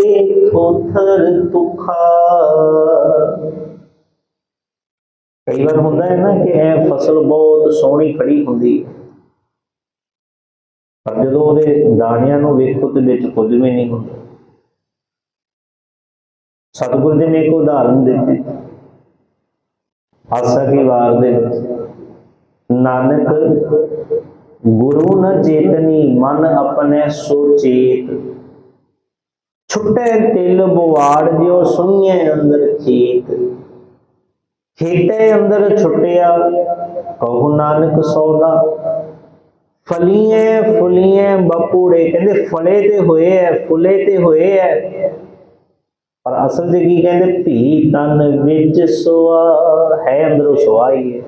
ਥੋਥਰ ਤੁਖਾ ਕਈ ਵਾਰ ਹੁੰਦਾ ਹੈ ਨਾ ਕਿ ਇਹ ਫਸਲ ਬਹੁਤ ਸੋਹਣੀ ਖੜੀ ਹੁੰਦੀ ਹੈ। ਪਰ ਜਦੋਂ ਉਹਦੇ ਦਾਣਿਆਂ ਨੂੰ ਵੇਖੋ ਤੇ ਵਿੱਚ ਕੁਝ ਵੀ ਨਹੀਂ ਹੁੰਦਾ। ਸਤਿਗੁਰ ਜੀ ਨੇ ਇੱਕ ਉਦਾਹਰਨ ਦਿੱਤੀ। ਆਸਾ ਕੀ ਵਾਰ ਦੇ ਨਾਨਕ, ਗੁਰੂ ਨ ਚੇਤਨੀ, ਮਨ ਆਪਣੇ ਸੁਚੇਤ ਛੁੱਟੇ ਤਿਲ ਬਵਾੜ ਜਿਉ ਸੁਣੀਏ ਅੰਦਰ ਖੇਤ। ਖੇਤੇ ਅੰਦਰ ਛੁੱਟਿਆ, ਕਹੂ ਨਾਨਕ ਸੌਦਾ। ਫਲੀਏ, ਫੁਲੀਏ ਬਪੂੜੇ, ਕਹਿੰਦੇ ਫਲੇ ਤੇ ਹੋਏ ਐ, ਫੁਲੇ ਤੇ ਹੋਏ ਐ। ਪਰ ਅਸਲ 'ਚ ਕੀ ਕਹਿੰਦੇ, ਭੀ ਤਨ ਵਿੱਚ ਸੁਆ ਹੈ, ਅੰਦਰੋਂ ਸੁਆ ਹੀ ਹੈ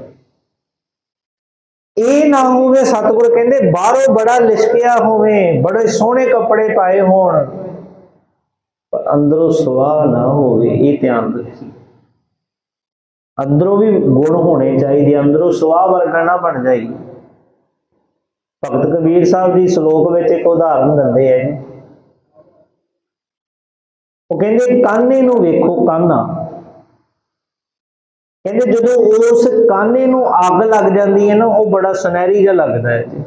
ਇਹ ਨਾ ਹੋਵੇ ਸਤਿਗੁਰ ਕਹਿੰਦੇ, ਬਾਹਰੋਂ ਬੜਾ ਲਿਸ਼ਕਿਆ ਹੋਵੇ, ਬੜੇ ਸੋਹਣੇ ਕੱਪੜੇ ਪਾਏ ਹੋਣ, ਪਰ ਅੰਦਰੋਂ ਸੁਆ ਨਾ ਹੋਵੇ, ਇਹ ਧਿਆਨ ਰੱਖੀ। ਅੰਦਰੋਂ ਵੀ ਗੁਣ ਹੋਣੇ ਚਾਹੀਦੇ ਅੰਦਰੋਂ ਸੁਆਹ ਵਰਗਾ ਨਾ ਬਣ ਜਾਈ। ਭਗਤ ਕਬੀਰ ਸਾਹਿਬ ਦੀ ਸ਼ਲੋਕ ਵਿੱਚ ਇੱਕ ਉਦਾਹਰਨ ਦਿੰਦੇ ਆ ਉਹ ਕਹਿੰਦੇ, ਕਾਨੇ ਨੂੰ ਵੇਖੋ ਕਾਨਾ। ਕਹਿੰਦੇ, ਜਦੋਂ ਉਸ ਕਾਨੇ ਨੂੰ ਅੱਗ ਲੱਗ ਜਾਂਦੀ ਹੈ ਨਾ, ਉਹ ਬੜਾ ਸੁਨਹਿਰੀ ਜਿਹਾ ਲੱਗਦਾ ਹੈ ਜੀ।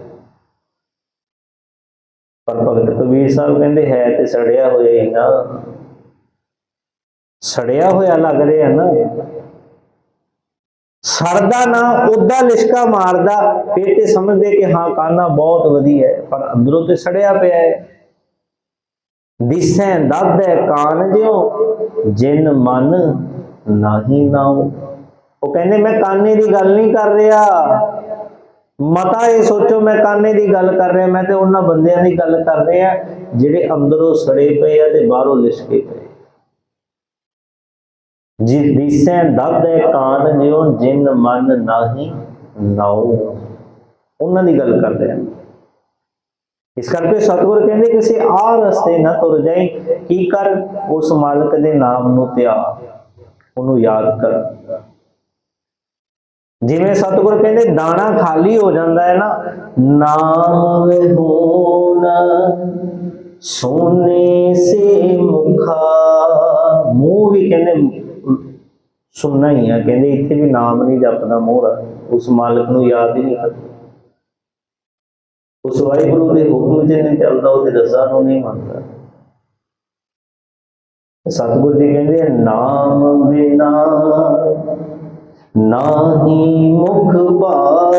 ਪਰ ਭਗਤ ਕਬੀਰ ਸਾਹਿਬ ਕਹਿੰਦੇ, ਹੈ ਤੇ ਸੜਿਆ ਹੋਇਆ ਹੀ ਨਾ। ਸੜਿਆ ਹੋਇਆ ਲੱਗ ਰਿਹਾ ਨਾ ਸਰਦਾ ਨਾ ਉਹਦਾ ਲਿਸ਼ਕਾ ਮਾਰਦਾ। ਫਿਰ ਤੇ ਸਮਝਦੇ ਕਿ ਹਾਂ, ਕਾਨਾ ਬਹੁਤ ਵਧੀਆ ਹੈ, ਪਰ ਅੰਦਰੋਂ ਤੇ ਸੜਿਆ ਪਿਆ ਹੈ। ਦਿਸੈ ਦੱਦੈ ਕਾਨ ਜਿਉ, ਜਿਨ ਮਨ ਨਹੀਂ ਨਾਉ। ਉਹ ਕਹਿੰਦੇ, ਮੈਂ ਕਾਨੇ ਦੀ ਗੱਲ ਨਹੀਂ ਕਰ ਰਿਹਾ। ਮਤਾ ਇਹ ਸੋਚੋ, ਮੈਂ ਕਾਨੇ ਦੀ ਗੱਲ ਕਰ ਰਿਹਾ। ਮੈਂ ਤੇ ਉਹਨਾਂ ਬੰਦਿਆਂ ਦੀ ਗੱਲ ਕਰ ਰਿਹਾ, ਜਿਹੜੇ ਅੰਦਰੋਂ ਸੜੇ ਪਏ ਆ ਤੇ ਬਾਹਰੋਂ ਲਿਸ਼ਕੇ ਪਏ ਜੀ ਦਿਸੈ ਦੱਦੈ ਕਾਨ ਜਿਉ ਜਿਨ ਮਨ ਨਹੀਂ ਨਾਉ। ਉਹਨਾਂ ਦੀ ਗੱਲ ਕਰ ਰਿਹਾ ਇਸ ਕਰਕੇ ਸਤਿਗੁਰ ਕਹਿੰਦੇ ਕਿਸੇ ਆ ਰਸਤੇ ਨਾ ਤੁਰ ਜਾਈ, ਕੀ ਕਰ? ਉਸ ਮਾਲਕ ਦੇ ਨਾਮ ਨੂੰ ਧਿਆ, ਉਹਨੂੰ ਯਾਦ ਕਰ। ਜਿਵੇਂ ਸਤਿਗੁਰ ਕਹਿੰਦੇ, ਦਾਣਾ ਖਾਲੀ ਹੋ ਜਾਂਦਾ ਹੈ ਨਾ ਨਾਮ ਵਿਹੂਨ ਸੋਨੇ ਸੇ ਮੁਖਾ। ਮੂੰਹ ਵੀ ਕਹਿੰਦੇ ਸੁਣਨਾ ਹੀ ਆ ਕਹਿੰਦੇ ਇੱਥੇ ਵੀ ਨਾਮ ਨਹੀਂ ਜਪਦਾ ਮੋਹਰਾ, ਉਸ ਮਾਲਕ ਨੂੰ ਯਾਦ ਹੀ ਨਹੀਂ ਕਰਦਾ ਉਸ ਵਾਹਿਗੁਰੂ ਦੇ ਹੁਕਮ ਤੇ ਨਹੀਂ ਚੱਲਦਾ ਉਹਦੇ ਰਜ਼ਾ ਨੂੰ ਨਹੀਂ ਮੰਨਦਾ। ਸਤਿਗੁਰੂ ਜੀ ਕਹਿੰਦੇ ਨਾਮ ਬਿਨਾ ਨਾਹੀ ਮੁਖ ਭਾਗ,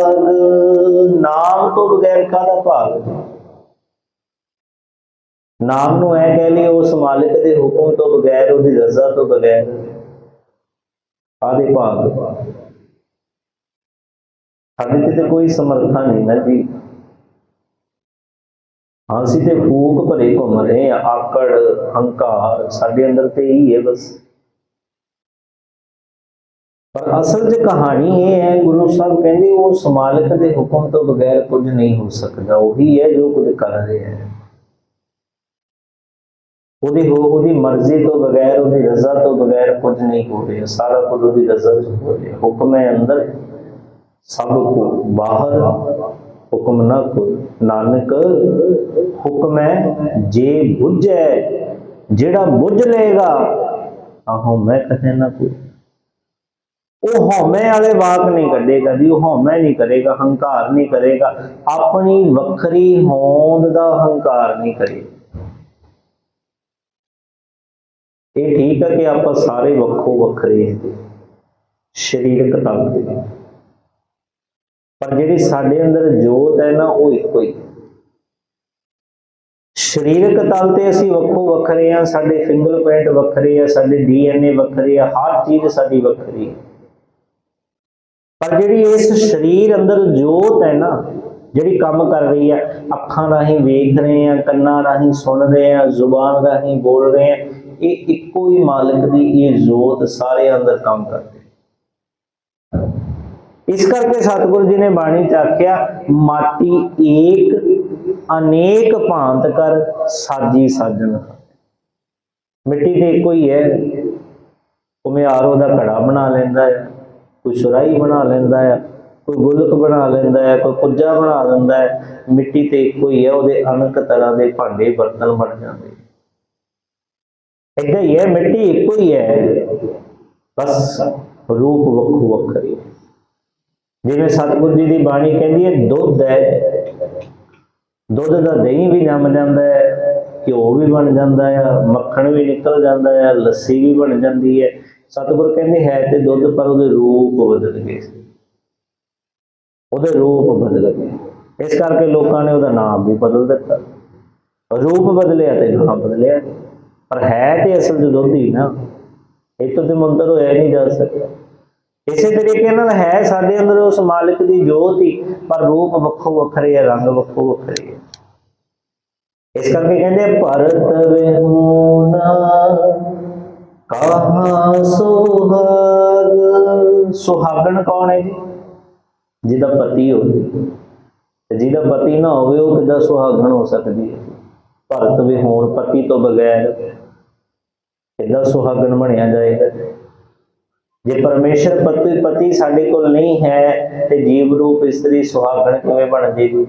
ਨਾਮ ਤੋਂ ਬਗੈਰ ਕਾਹਦਾ ਭਾਗ? ਨਾਮ ਨੂੰ ਐ ਕਹਿ ਲਈ ਉਸ ਮਾਲਿਕ ਦੇ ਹੁਕਮ ਤੋਂ ਬਗੈਰ, ਉਹਦੀ ਰਜ਼ਾ ਤੋਂ ਬਗੈਰ। ਆਦੇ ਭਾਗ। ਸਾਡੇ ਤੇ ਕੋਈ ਸਮਰੱਥਾ ਨਹੀਂ ਨਾ ਜੀ। ਅਸੀਂ ਤੇ ਫੂਕ ਭਰੇ ਘੁੰਮ ਰਹੇ ਆ ਆਕੜ, ਹੰਕਾਰ, ਸਾਡੇ ਅੰਦਰ ਤੇ ਹੀ ਹੈ ਬਸ। ਪਰ ਅਸਲ 'ਚ ਕਹਾਣੀ ਇਹ ਹੈ, ਗੁਰੂ ਸਾਹਿਬ ਕਹਿੰਦੇ ਉਹ ਮਾਲਕ ਦੇ ਹੁਕਮ ਤੋਂ ਬਗੈਰ ਕੁਝ ਨਹੀਂ ਹੋ ਸਕਦਾ, ਉਹੀ ਹੈ ਜੋ ਕੁਝ ਕਰ ਰਿਹਾ ਹੈ। ਉਹਦੀ ਹੋ ਉਹਦੀ ਮਰਜ਼ੀ ਤੋਂ ਬਗੈਰ, ਉਹਦੀ ਰਜ਼ਾ ਤੋਂ ਬਗੈਰ ਕੁਝ ਨਹੀਂ ਹੋ ਰਿਹਾ। ਸਾਰਾ ਕੁਝ ਉਹਦੀ ਰਜ਼ਾ ਤੋਂ ਹੋ ਰਿਹਾ। ਹੁਕਮ ਹੈ ਅੰਦਰ, ਸਭ ਕੋ ਬਾਹਰ ਹੁਕਮ ਨਾ ਕੋਈ। ਨਾਨਕ, ਹੁਕਮ ਹੈ ਜੇ ਬੁੱਝੈ, ਜਿਹੜਾ ਬੁੱਝ ਲਏਗਾ ਆਹੋ ਮੈਂ ਕਹੇ ਨਾ ਕੋਈ। ਉਹ ਹਉਮੈ ਵਾਲੇ ਵਾਕ ਨਹੀਂ ਕੱਢੇਗਾ ਜੀ, ਉਹ ਹਉਮੈ ਨਹੀਂ ਕਰੇਗਾ, ਹੰਕਾਰ ਨਹੀਂ ਕਰੇਗਾ। ਆਪਣੀ ਵੱਖਰੀ ਹੋਂਦ ਦਾ ਹੰਕਾਰ ਨਹੀਂ ਕਰੇਗਾ। ਇਹ ਠੀਕ ਹੈ ਕਿ ਆਪਾਂ ਸਾਰੇ ਵੱਖੋ ਵੱਖਰੇ ਹਾਂ। ਸਰੀਰਕ ਤੱਕ ਦੇ। ਪਰ ਜਿਹੜੀ ਸਾਡੇ ਅੰਦਰ ਜੋਤ ਹੈ ਨਾ, ਉਹ ਇੱਕੋ ਹੀ। ਸਰੀਰਕ ਤਲ ਤੇ ਅਸੀਂ ਵੱਖੋ ਵੱਖਰੇ ਆ ਸਾਡੇ ਫਿੰਗਰਪ੍ਰਿੰਟ ਵੱਖਰੇ ਆ, ਸਾਡੇ ਡੀਐਨਏ ਵੱਖਰੇ ਆ, ਹਰ ਚੀਜ਼ ਸਾਡੀ ਵੱਖਰੀ। ਪਰ ਜਿਹੜੀ ਇਸ ਸਰੀਰ ਅੰਦਰ ਜੋਤ ਹੈ ਨਾ, ਜਿਹੜੀ ਕੰਮ ਕਰ ਰਹੀ ਹੈ ਅੱਖਾਂ ਰਾਹੀਂ ਵੇਖ ਰਹੇ ਆ, ਕੰਨਾਂ ਰਾਹੀਂ ਸੁਣ ਰਹੇ ਆ, ਜ਼ੁਬਾਨ ਰਾਹੀਂ ਬੋਲ ਰਹੇ ਆ ਇਹ ਇੱਕੋ ਹੀ ਮਾਲਕ ਦੀ ਇਹ ਜੋਤ ਸਾਰੇ ਅੰਦਰ ਕੰਮ ਕਰਦੀ। ਇਸ ਕਰਕੇ ਸਤਿਗੁਰੂ ਜੀ ਨੇ ਬਾਣੀ ਚ ਆਖਿਆ, ਮਾਟੀ ਏਕ, ਅਨੇਕ ਭਾਂਤ ਕਰ ਸਾਜੀ ਸਾਜਨ ਮਿੱਟੀ ਤੇ ਇੱਕੋ ਹੀ ਹੈ। ਘੁਮਿਆਰ ਉਹਦਾ ਘੜਾ ਬਣਾ ਲੈਂਦਾ ਹੈ, ਕੋਈ ਸੁਰਾਈ ਬਣਾ ਲੈਂਦਾ ਹੈ, ਕੋਈ ਗੁਲਕ ਬਣਾ ਲੈਂਦਾ ਹੈ, ਕੋਈ ਕੁੱਜਾ ਬਣਾ ਲੈਂਦਾ ਹੈ। ਮਿੱਟੀ ਤੇ ਇੱਕੋ ਹੀ ਹੈ, ਉਹਦੇ ਅਨੇਕ ਤਰ੍ਹਾਂ ਦੇ ਭਾਂਡੇ ਬਰਤਨ ਬਣ ਜਾਂਦੇ। ਏਦਾਂ ਹੀ ਹੈ ਮਿੱਟੀ ਇੱਕੋ ਹੀ ਹੈ। ਬਸ ਰੂਪ ਵੱਖੋ ਵੱਖਰੇ ਜਿਵੇਂ ਸਤਿਗੁਰੂ ਜੀ ਦੀ ਬਾਣੀ ਕਹਿੰਦੀ ਹੈ, ਦੁੱਧ ਹੈ। ਦੁੱਧ ਦਾ ਦਹੀਂ ਵੀ ਜੰਮ ਜਾਂਦਾ ਹੈ, ਘਿਓ ਵੀ ਬਣ ਜਾਂਦਾ ਹੈ, ਮੱਖਣ ਵੀ ਨਿਕਲ ਜਾਂਦਾ ਹੈ, ਲੱਸੀ ਵੀ ਬਣ ਜਾਂਦੀ ਹੈ। ਸਤਿਗੁਰ ਕਹਿੰਦੇ ਹੈ ਤੇ ਦੁੱਧ, ਪਰ ਉਹਦੇ ਰੂਪ ਬਦਲ ਗਏ। ਉਹਦੇ ਰੂਪ ਬਦਲ ਗਏ। ਇਸ ਕਰਕੇ ਲੋਕਾਂ ਨੇ ਉਹਦਾ ਨਾਮ ਵੀ ਬਦਲ ਦਿੱਤਾ। ਰੂਪ ਬਦਲਿਆ ਤੇ ਨਾਮ ਬਦਲਿਆ। ਪਰ ਹੈ ਤੇ ਅਸਲ 'ਚ ਦੁੱਧ ਹੀ ਨਾ। ਇਹ ਤੋਂ ਤੇ ਮੰਤਰ ਹੋਇਆ ਨਹੀਂ ਜਾ ਸਕਦਾ। ਇਸੇ ਤਰੀਕੇ ਨਾਲ ਹੈ ਸਾਡੇ ਅੰਦਰ ਉਸ ਮਾਲਕ ਦੀ ਜੋਤ ਹੀ, ਪਰ ਰੂਪ ਵੱਖੋ ਵੱਖਰੇ ਹੈ ਰੰਗ ਵੱਖੋ ਵੱਖਰੇ ਹੈ ਇਸ ਕਰਕੇ ਕਹਿੰਦੇ, ਭਰਤ ਵਿਹੂਨਾ ਕਹਾ ਸੁਹਾਗ? ਸੁਹਾਗਣ ਕੌਣ ਹੈ ਜੀ? ਜਿਹਦਾ ਪਤੀ ਹੋਵੇ ਤੇ ਜਿਹਦਾ ਪਤੀ ਨਾ ਹੋਵੇ, ਉਹ ਕਿੱਦਾਂ ਸੁਹਾਗਣ ਹੋ ਸਕਦੀ ਹੈ? ਭਰਤ ਵਿਹੂਣ ਪਤੀ ਤੋਂ ਬਗੈਰ। ਕਿੱਦਾਂ ਸੁਹਾਗਣ ਬਣਿਆ ਜਾਏਗਾ ਜੇ ਪਰਮੇਸ਼ਰ ਪਤੀ ਪਤੀ ਸਾਡੇ ਕੋਲ ਨਹੀਂ ਹੈ, ਤੇ ਜੀਵ ਰੂਪ ਇਸਤਰੀ ਸੁਹਾਗਣ ਕਿਵੇਂ ਬਣ ਜੇਗੀ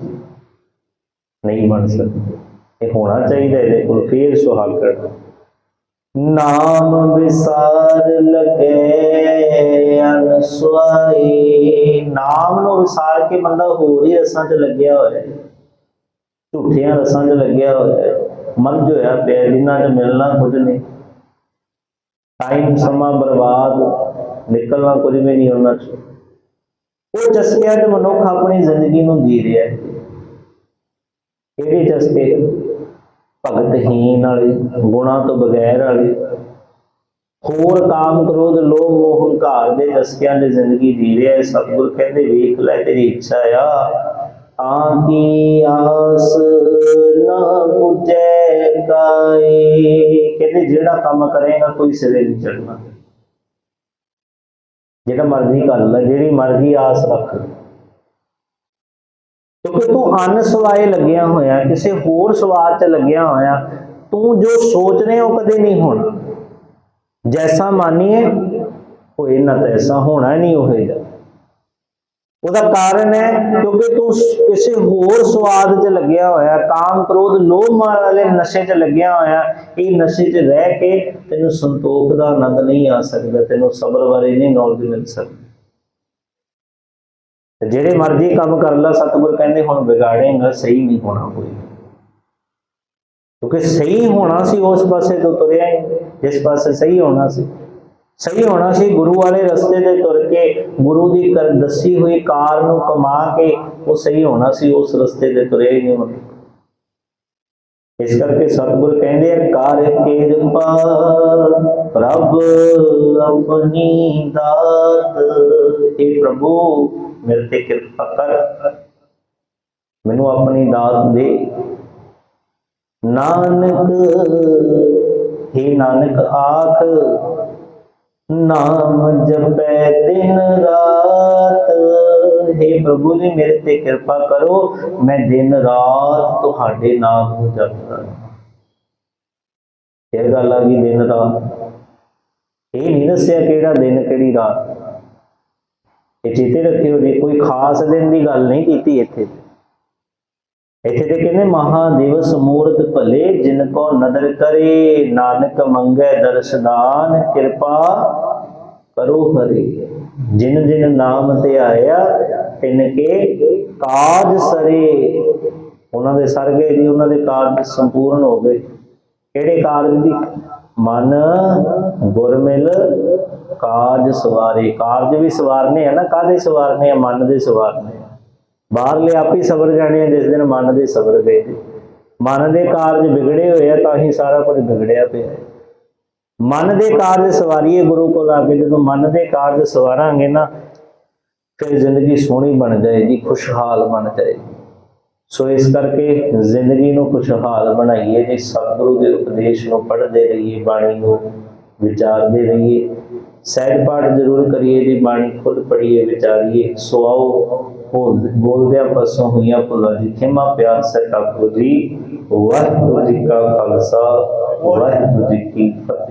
ਨਹੀਂ ਬਣ ਸਕਦੀ। ਇਹ ਹੋਣਾ ਚਾਹੀਦਾ ਇਹਦੇ ਕੋਲ, ਫੇਰ ਸੁਹਾਗਣ ਨਾਮ ਵਿਸਾਰ ਲਗੇ ਅਨਸਵਾਈ ਨਾਮ ਨੂੰ ਵਿਸਾਰ ਕੇ ਬੰਦਾ ਹੋਰ ਹੀ ਰਸਾਂ 'ਚ ਲੱਗਿਆ ਹੋਇਆ ਹੈ। ਝੂਠੀਆਂ ਰਸਾਂ 'ਚ ਲੱਗਿਆ ਹੋਇਆ ਹੈ। ਮਨ ਜੋ ਹੈ ਪਿਆ, ਜਿਨ੍ਹਾਂ 'ਚ ਮਿਲਣਾ ਕੁਝ ਨਹੀਂ। ਟਾਈਮ ਸਮਾਂ ਬਰਬਾਦ, ਨਿਕਲਣਾ ਕੁਝ ਵੀ ਨਹੀਂ ਉਹਨਾਂ 'ਚ। ਉਹ ਚਸਕਿਆਂ 'ਚ ਮਨੁੱਖ ਆਪਣੀ ਜ਼ਿੰਦਗੀ ਨੂੰ ਜੀ ਰਿਹਾ ਹੈ। ਕਿਹੜੇ ਚਸਕੇ ਭਗਤਹੀਨ ਵਾਲੇ, ਗੁਣਾ ਤੋਂ ਬਗੈਰ ਵਾਲੇ। ਹੋਰ ਕਾਮ ਕ੍ਰੋਧ, ਲੋਭ, ਮੋਹ, ਹੰਕਾਰ ਦੇ ਚਸਕਿਆਂ ਦੀ ਜ਼ਿੰਦਗੀ ਜੀ ਰਿਹਾ ਹੈ। ਸਤਿਗੁਰ ਕਹਿੰਦੇ, ਵੇਖ ਲੈ, ਤੇਰੀ ਇੱਛਾ ਆ। ਤਾਂ ਆਸ ਨਾ ਪੁੱਜੈ ਕਾਈ ਕਹਿੰਦੇ ਜਿਹੜਾ ਕੰਮ ਕਰੇਗਾ ਕੋਈ ਸਿਰੇ ਨਹੀਂ ਚੜਨਾ ਜਿਹੜਾ ਮਰਜ਼ੀ ਕਰ ਲੈ, ਜਿਹੜੀ ਮਰਜ਼ੀ ਆਸ ਰੱਖ। ਕਿਉਂਕਿ ਤੂੰ ਅੰਨ ਸਵਾਏ ਲੱਗਿਆ ਹੋਇਆ, ਕਿਸੇ ਹੋਰ ਸਵਾਦ 'ਚ ਲੱਗਿਆ ਹੋਇਆ, ਤੂੰ ਜੋ ਸੋਚ ਰਿਹਾ ਉਹ ਕਦੇ ਨਹੀਂ ਹੋਣਾ। ਜੈਸਾ ਮਾਨੀਏ, ਹੋਏ ਨਾ ਤੈਸਾ, ਹੋਣਾ ਨਹੀਂ ਹੋਏਗਾ। ਉਹਦਾ ਕਾਰਨ ਹੈ ਕਿਉਂਕਿ ਤੂੰ ਕਿਸੇ ਹੋਰ ਸਵਾਦ 'ਚ ਲੱਗਿਆ ਹੋਇਆ, ਕਾਮ ਕ੍ਰੋਧ ਲੋਭ ਵਾਲੇ ਨਸ਼ੇ 'ਚ ਲੱਗਿਆ ਹੋਇਆ, ਇਹ ਨਸ਼ੇ 'ਚ ਰਹਿ ਕੇ ਤੈਨੂੰ ਸੰਤੋਖ ਦਾ ਆਨੰਦ ਨਹੀਂ ਆ ਸਕਦਾ, ਤੈਨੂੰ ਸਬਰ ਬਾਰੇ ਨਹੀਂ ਨੌਲੇਜ ਮਿਲ ਸਕਦੀ। ਜਿਹੜੇ ਮਰਜ਼ੀ ਕੰਮ ਕਰ ਲਾ, ਸਤਿਗੁਰ ਕਹਿੰਦੇ ਹੁਣ ਵਿਗਾੜੇਗਾ, ਸਹੀ ਨਹੀਂ ਹੋਣਾ ਕੋਈ। ਕਿਉਂਕਿ ਸਹੀ ਹੋਣਾ ਸੀ, ਉਸ ਪਾਸੇ ਤੋਂ ਤੁਰਿਆ ਜਿਸ ਪਾਸੇ ਸਹੀ ਹੋਣਾ ਸੀ। ਸਹੀ ਹੋਣਾ ਸੀ, ਗੁਰੂ ਵਾਲੇ ਰਸਤੇ ਤੇ ਤੁਰ ਕੇ ਗੁਰੂ ਦੀ ਕਰ, ਦੱਸੀ ਹੋਈ ਕਾਰ ਨੂੰ ਕਮਾ ਕੇ ਉਹ ਸਹੀ ਹੋਣਾ ਸੀ, ਉਸ ਰਸਤੇ ਤੇ ਤੁਰਿਆ ਨਹੀਂ ਹੁਣ ਇਸ ਕਰਕੇ ਸਤਿਗੁਰ ਕਹਿੰਦੇ ਆ, ਕਾਰ ਕਿਰਪਾ ਪ੍ਰਭ ਆਪਣੀ ਦਾਤ। ਇਹ ਪ੍ਰਭੂ, ਮੇਰੇ ਤੇ ਕਿਰਪਾ ਕਰ। ਮੈਨੂੰ ਆਪਣੀ ਦਾਤ ਦੇ। ਨਾਨਕ, ਹੇ ਨਾਨਕ, ਆਖ। ਨਾਮ ਜਪੈ ਦਿਨ ਰਾਤ। हे ਪ੍ਰਭੂ ਜੀ, ਮੇਰੇ ਤੇ ਕਿਰਪਾ ਕਰੋ, ਮੈਂ ਦਿਨ ਰਾਤ ਤੁਹਾਡੇ ਨਾਮ ਨੂੰ ਜਪਦਾ ਰਹਾਂ। ਇਹ ਗੱਲ ਆ ਗਈ ਦਿਨ ਰਾਤ ਇਹ ਨਹੀਂ ਦੱਸਿਆ ਕਿਹੜਾ ਦਿਨ, ਕਿਹੜੀ ਰਾਤ। ਇਹ ਚੇਤੇ ਰੱਖਿਓ, ਜੀ ਕੋਈ ਖਾਸ ਦਿਨ ਦੀ ਗੱਲ ਨਹੀਂ ਕੀਤੀ ਇੱਥੇ। ਇੱਥੇ ਤੇ ਕਹਿੰਦੇ ਮਹਾ ਦਿਵਸ ਮੂਰਤ ਭਲੇ, ਜਿਨ ਕੋ ਨਦਰ ਕਰੇ, ਨਾਨਕ ਮੰਗੈ ਦਰਸ਼ਦਾਨ, ਕਿਰਪਾ ਕਰੋ ਹਰੀ। ਜਿਨ ਜਿਨ ਨਾਮ ਤੇ ਆਇਆ, ਤਿਨ ਕੇ ਕਾਜ ਸਰੇ। ਉਹਨਾਂ ਦੇ ਸਰ ਗਏ ਜੀ, ਉਹਨਾਂ ਦੇ ਕਾਰਜ ਸੰਪੂਰਨ ਹੋ ਗਏ। ਕਿਹੜੇ ਕਾਰਜ ਦੀ? ਮਨ ਗੁਰਮਿਲ ਕਾਜ ਸਵਾਰੇ। ਕਾਰਜ ਵੀ ਸਵਾਰਨੇ ਆ ਨਾ ਕਾਦੇ ਸਵਾਰਨੇ ਆ? ਮਨ ਦੇ ਸਵਾਰਨੇ ਬਾਹਰਲੇ ਆਪ ਹੀ ਸਬਰ ਜਾਣੇ ਆ, ਜਿਸ ਦਿਨ ਮਨ ਦੇ ਸਬਰ ਗਏ ਜੀ। ਮਨ ਦੇ ਕਾਰਜ ਵਿਗੜੇ ਹੋਏ ਆ, ਤਾਂ ਹੀ ਸਾਰਾ ਕੁਝ ਵਿਗੜਿਆ ਪਿਆ ਹੈ। ਮਨ ਦੇ ਕਾਰਜ ਸਵਾਰੀਏ ਗੁਰੂ ਕੋਲ ਆ ਕੇ, ਜਦੋਂ ਮਨ ਦੇ ਕਾਰਜ ਸਵਾਰਾਂਗੇ ਨਾ, ਫਿਰ ਜ਼ਿੰਦਗੀ ਸੋਹਣੀ ਬਣ ਜਾਏਗੀ, ਖੁਸ਼ਹਾਲ ਬਣ ਜਾਏਗੀ। ਸੋ ਇਸ ਕਰਕੇ ਜ਼ਿੰਦਗੀ ਨੂੰ ਖੁਸ਼ਹਾਲ ਬਣਾਈਏ, ਜੀ ਸਤਿਗੁਰੂ ਦੇ ਉਪਦੇਸ਼ ਨੂੰ ਪੜ੍ਹਦੇ ਰਹੀਏ, ਬਾਣੀ ਨੂੰ ਵਿਚਾਰਦੇ ਰਹੀਏ। ਸਹਿਜ ਪਾਠ ਜ਼ਰੂਰ ਕਰੀਏ ਜੀ, ਬਾਣੀ ਖੁਦ ਪੜ੍ਹੀਏ, ਵਿਚਾਰੀਏ, ਸੋ ਆਓ। ਹੋਰ ਬੋਲਦਿਆਂ ਪਸੋਂ ਹੋਈਆਂ ਭੁੱਲਾਂ ਦੀ ਖਿਮਾ ਪਿਆਰ ਸਹਿ ਜੀ। ਵਾਹਿਗੁਰੂ ਜੀ ਕਾ ਖਾਲਸਾ, ਵਾਹਿਗੁਰੂ ਜੀ ਕੀ ਫਤਿਹ।